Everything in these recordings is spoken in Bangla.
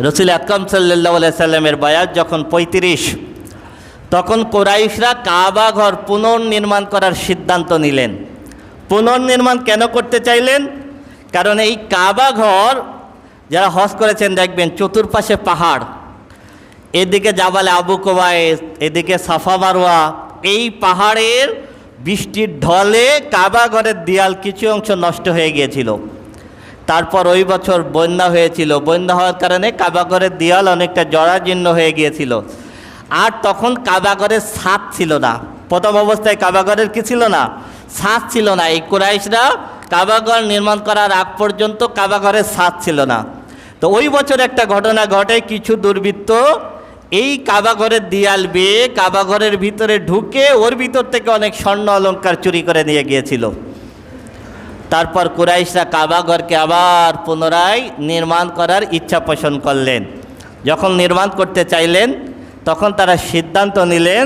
রসুল আকরম সাল্লাহ সাল্লামের বয়স যখন পঁয়ত্রিশ, তখন কোরাইশরা কাবা ঘর পুনর্নির্মাণ করার সিদ্ধান্ত নিলেন। পুনর্নির্মাণ কেন করতে চাইলেন? কারণ এই কাবা ঘর, যারা হজ করেছেন দেখবেন চতুর্পাশে পাহাড়। এদিকে জাবালে আবু কোবায়েস এদিকে সাফা মারোয়া এই পাহাড়ের বৃষ্টির ঢলে কাবা ঘরের দেয়াল কিছু অংশ নষ্ট হয়ে গিয়েছিল। তারপর ওই বছর বন্যা হয়েছিল। বন্যা হওয়ার কারণে কাবাঘরের দেয়াল অনেকটা জরাজীর্ণ হয়ে গিয়েছিল। আর তখন কাবাঘরের ছাদ ছিল না। প্রথম অবস্থায় কাবাঘরের কি ছিল না? ছাদ ছিল না। এই কুরাইশরা কাবাঘর নির্মাণ করার আগ পর্যন্ত কাবাঘরের ছাদ ছিল না। তো ওই বছর একটা ঘটনা ঘটে, কিছু দুর্বৃত্ত এই কাবাঘরের দিয়াল বেয়ে কাবাঘরের ভিতরে ঢুকে ওর ভিতর থেকে অনেক স্বর্ণ অলঙ্কার চুরি করে নিয়ে গিয়েছিল। তারপর কুরাইশরা কাবাঘরকে আবার পুনরায় নির্মাণ করার ইচ্ছা পোষণ করলেন। যখন নির্মাণ করতে চাইলেন, তখন তারা সিদ্ধান্ত নিলেন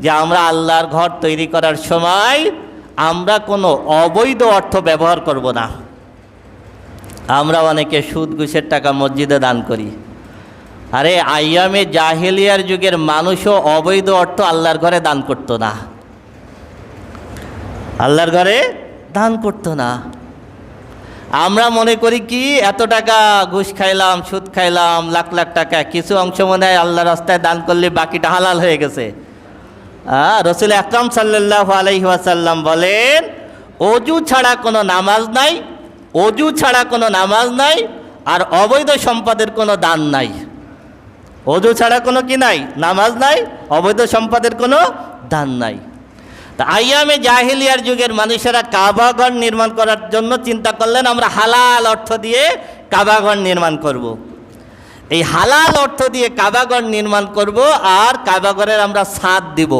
যে আমরা আল্লাহর ঘর তৈরি করার সময় আমরা কোনো অবৈধ অর্থ ব্যবহার করব না। আমরা অনেকে সুদ, ঘুষের টাকা মসজিদে দান করি। আরে, আইয়ামে জাহেলিয়ার যুগের মানুষও অবৈধ অর্থ আল্লাহর ঘরে দান করতো না। আল্লাহর ঘরে দান করতো না। আমরা মনে করি কি, এত টাকা ঘুষ খাইলাম, সুদ খাইলাম, লাখ লাখ টাকা, কিছু অংশ মনে হয় আল্লাহ রাস্তায় দান করলে বাকিটা হালাল হয়ে গেছে। রসুল আকরাম সাল্লাহ আলহিহাসাল্লাম বলেন, অজু ছাড়া কোনো নামাজ নাই, অজু ছাড়া কোনো নামাজ নাই, আর অবৈধ সম্পদের কোনো দান নাই। অজু ছাড়া কোনো কি নাই? নামাজ নাই, অবৈধ সম্পদের কোনো দান নাই। তা আইয়ামে জাহিলিয়ার যুগের মানুষেরা কাবাঘর নির্মাণ করার জন্য চিন্তা করলেন, আমরা হালাল অর্থ দিয়ে কাবাঘর নির্মাণ করব। এই হালাল অর্থ দিয়ে কাবাঘর নির্মাণ করব আর কাবাঘরের আমরা সাথ দিব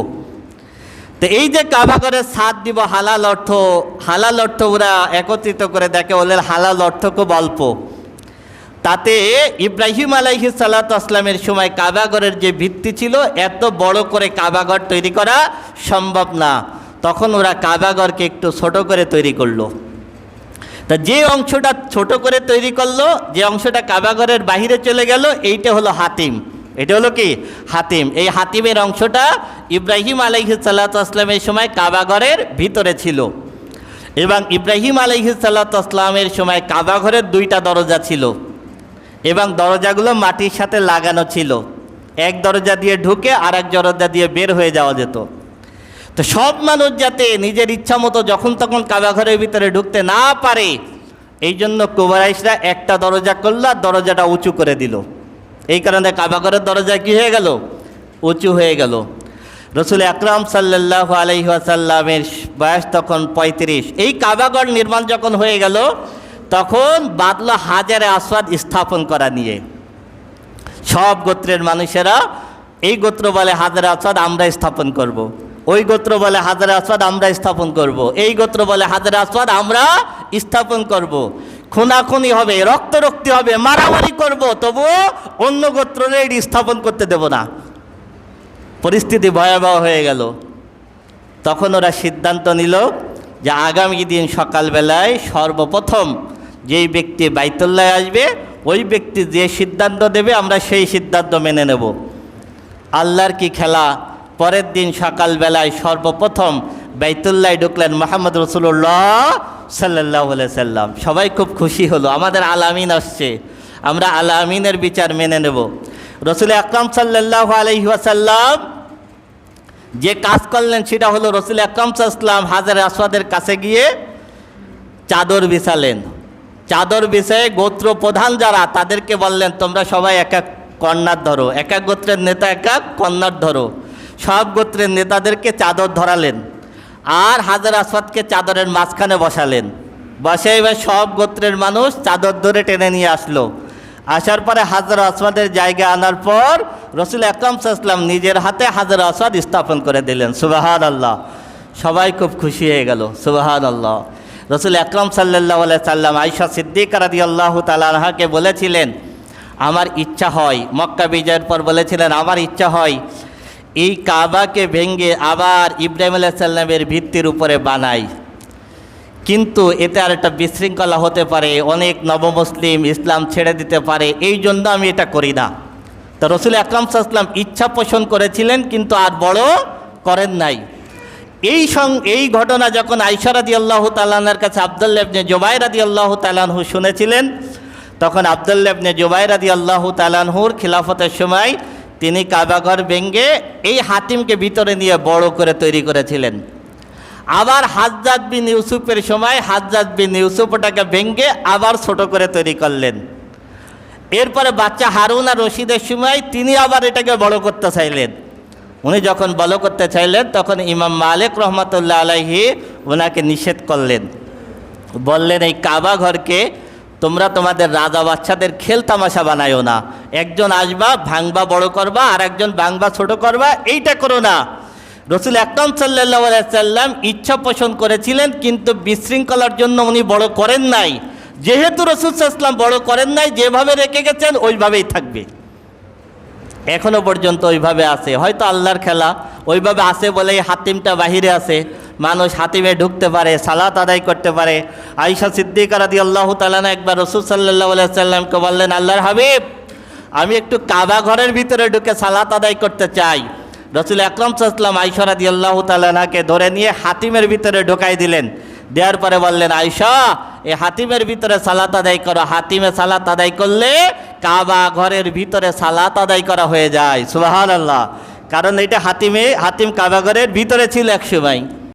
তো এই যে কাবাঘরের সাথ দিব, হালাল অর্থ হালাল অর্থ ওরা একত্রিত করে দেখে ওদের হালাল অর্থ খুব অল্প তাতে ইব্রাহিম আলাইহি সাল্লাত আসলামের সময় কাবাগরের যে ভিত্তি ছিল, এত বড় করে কাবাগর তৈরি করা সম্ভব না। তখন ওরা কাবাগরকে একটু ছোট করে তৈরি করল। তা যে অংশটা ছোট করে তৈরি করল, যে অংশটা কাবাগরের বাহিরে চলে গেল, এইটা হলো হাতিম। এটা হলো কি? হাতিম। এই হাতিমের অংশটা ইব্রাহিম সাল্লাত আসলামের সময় কাবাগরের ভিতরে ছিল। এবং ইব্রাহিম সাল্লাত আসলামের সময় কাবাঘরের দুইটা দরজা ছিল। এবং দরজাগুলো মাটির সাথে লাগানো ছিল। এক দরজা দিয়ে ঢুকে আর এক দরজা দিয়ে বের হয়ে যাওয়া যেত। তো সব মানুষ যাতে নিজের ইচ্ছা মতো যখন তখন কাবাঘরের ভিতরে ঢুকতে না পারে, এই জন্য কুবারাইশরা একটা দরজা করল আর দরজাটা উঁচু করে দিল। এই কারণে কাবাঘরের দরজা কি হয়ে গেল? উঁচু হয়ে গেল। রসুল আকরাম সাল্লাহ আলহিহাসাল্লামের বয়স তখন পঁয়ত্রিশ। এই কাবাঘর নির্মাণ যখন হয়ে গেল তখন বাদলা হাজারে আসওয়াদ স্থাপন করা নিয়ে সব গোত্রের মানুষেরা, এই গোত্র বলে হাজারে আসওয়াদ আমরা স্থাপন করব। ওই গোত্র বলে হাজারে আসওয়াদ আমরা স্থাপন করব। এই গোত্র বলে হাজারে আসওয়াদ আমরা স্থাপন করব। খুনাখুনি হবে রক্ত রক্তি হবে, মারামারি করব তবুও অন্য গোত্রের এটি স্থাপন করতে দেব না পরিস্থিতি ভয়াবহ হয়ে গেল তখন ওরা সিদ্ধান্ত নিল যে আগামী দিন সকালবেলায় সর্বপ্রথম যেই ব্যক্তি বাইতুল্লায় আসবে, ওই ব্যক্তি যে সিদ্ধান্ত দেবে, আমরা সেই সিদ্ধান্ত মেনে নেব। আল্লাহর কি খেলা? পরের দিন সকালবেলায় সর্বপ্রথম বাইতুল্লায় ঢুকলেন মোহাম্মদ রসুল্লাহ সাল্লাহ সাল্লাম। সবাই খুব খুশি হলো, আমাদের আলামিন আসছে। আমরা আলামিনের বিচার মেনে নেব। রসুল আকরাম সাল্লাহ আলহিহাসাল্লাম যে কাজ করলেন, সেটা হলো রসুল আকরাম সাল্লাম হাজার আসওয়াদের কাছে গিয়ে চাদর বিছালেন। চাদর বিষয়ে গোত্র প্রধান যারা, তাদেরকে বললেন, তোমরা সবাই এক এক কন্যার ধরো, এক এক গোত্রের নেতা এক এক কন্যার ধরো। সব গোত্রের নেতাদেরকে চাদর ধরালেন আর হাজার আসওয়াদকে চাদরের মাঝখানে বসালেন। বসে এবার সব গোত্রের মানুষ চাদর ধরে টেনে নিয়ে আসলো। আসার পরে হাজার আসওয়াদের জায়গা আনার পর রসুল আকরাম সাল্লাম নিজের হাতে হাজার আসওয়াদ স্থাপন করে দিলেন। সুবাহান আল্লাহ সবাই খুব খুশি হয়ে গেল। সুবাহান আল্লাহ রসুল আকরাম সাল্লাহ সাল্লাম আইসা সিদ্দিক রাদি আল্লাহ তালাহাকে বলেছিলেন, আমার ইচ্ছা হয়। মক্কা বিজয়ের পর বলেছিলেন, আমার ইচ্ছা হয় এই কাবাকে ভেঙ্গে আবার ইব্রাহিম আলাহ সাল্লামের ভিত্তির উপরে বানাই। কিন্তু এতে আর একটা বিশৃঙ্খলা হতে পারে, অনেক নবমুসলিম ইসলাম ছেড়ে দিতে পারে, এই জন্য আমি এটা করি না। তো রসুল আকরাম সাল্লাম ইচ্ছা পোষণ করেছিলেন, কিন্তু আর বড় করেন নাই। এই সং, এই ঘটনা যখন আইসারাদি আল্লাহ তালানের কাছে আবদুল্লাবনে জোবাইরাদি আল্লাহ তালানহু শুনেছিলেন, তখন আবদুল্লাবনে জোবাইরাদি আল্লাহ তালানহুর খিলাফতের সময় তিনি কাবাঘর ভেঙ্গে এই হাতিমকে ভিতরে নিয়ে বড় করে তৈরি করেছিলেন। আবার হাজজাদ বিন ইউসুফের সময় হাজজাদ বিন ইউসুফ ওটাকে ভেঙ্গে আবার ছোট করে তৈরি করলেন। এরপরে বাচ্চা হারুন আর রশিদের সময় তিনি আবার এটাকে বড় করতে চাইলেন। উনি যখন বড় করতে চাইলেন, তখন ইমাম মালিক রহমতুল্লাহ আলাইহি ওনাকে নিষেধ করলেন। বললেন, এই কাবা ঘরকে তোমরা তোমাদের রাজা বাচ্চাদের খেল তামাশা বানায়ও না। একজন আসবা, ভাঙবা বড় করবা, আর একজন ভাঙবা ছোট করবা, এইটা করো না। রসুল আকরম সাল্লাহ সাল্লাম ইচ্ছা পোষণ করেছিলেন, কিন্তু বিশৃঙ্খলার জন্য উনি বড় করেন নাই। যেহেতু রসুল সাল্লাম বড় করেন নাই, যেভাবে রেখে গেছেন, ওইভাবেই থাকবে। এখনও পর্যন্ত ওইভাবে আছে। হয়তো আল্লাহর খেলা, ওইভাবে আছে বলে এই হাতিমটা বাহিরে আছে। মানুষ হাতিমে ঢুকতে পারে, সালাত আদায় করতে পারে। আইসা সিদ্দিকার আদি আল্লাহ তালানা একবার রসুল সাল্লাহ সাল্লামকে বললেন, আল্লাহর হাবিব, আমি একটু কাবা ঘরের ভিতরে ঢুকে সালাত আদায় করতে চাই। রসুল আকরম সাল্লাম আইসরাদি আল্লাহ তালানাকে ধরে নিয়ে হাতিমের ভিতরে ঢোকাই দিলেন। দেওয়ার পরে বললেন আয়সা এই হাতিমের ভিতরে সালাত আদায় করো। হাতিমে সালাত আদায় করলে কাবা ঘরের ভিতরে সালাত আদায় করা হয়ে যায় সুবাহান আল্লাহ কারণ এটা হাতিমে হাতিম কাবা ঘরের ভিতরে ছিল এক সময়।